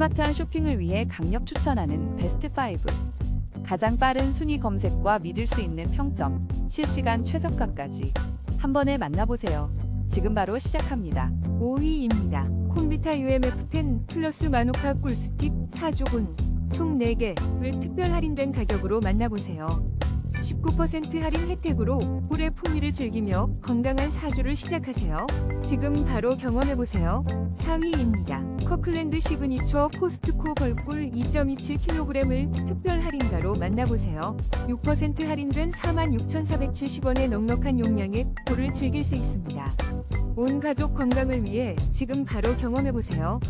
스마트한 쇼핑을 위해 강력 추천하는 베스트 5. 가장 빠른 순위 검색과 믿을 수 있는 평점, 실시간 최저가까지 한 번에 만나보세요. 지금 바로 시작합니다. 5위입니다. 콤비타 UMF10 플러스 마누카 꿀스틱 4조분 총 4개를 특별 할인된 가격으로 만나보세요. 19% 할인 혜택으로 꿀의 풍미를 즐기며 건강한 사주를 시작하세요. 지금 바로 경험해보세요. 4위입니다. 커클랜드 시그니처 코스트코 벌꿀 2.27kg을 특별 할인가로 만나보세요. 6% 할인된 46,470원의 넉넉한 용량의 꿀을 즐길 수 있습니다. 온 가족 건강을 위해 지금 바로 경험해보세요.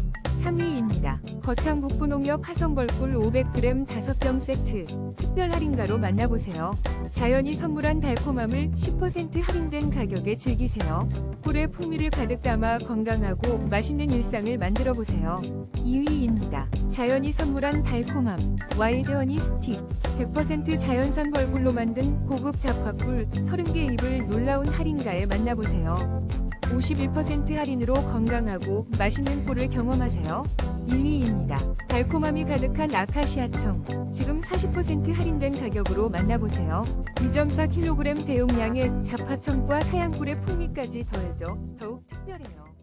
3위입니다. 거창 북부 농협 화성벌꿀 500g 5병 세트 특별 할인가로 만나보세요. 자연이 선물한 달콤함을 10% 할인된 가격에 즐기세요. 꿀의 풍미를 가득 담아 건강하고 맛있는 일상을 만들어 보세요. 2위입니다. 자연이 선물한 달콤함 와일드 허니 스틱 100% 자연산 벌꿀로 만든 고급 잡화꿀 30개 잎을 놀라운 할인가에 만나보세요. 51% 할인으로 건강하고 맛있는 꿀을 경험하세요. 1위입니다. 달콤함이 가득한 아카시아청. 지금 40% 할인된 가격으로 만나보세요. 2.4kg 대용량의 잡화청과 타양꿀의 풍미까지 더해져 더욱 특별해요.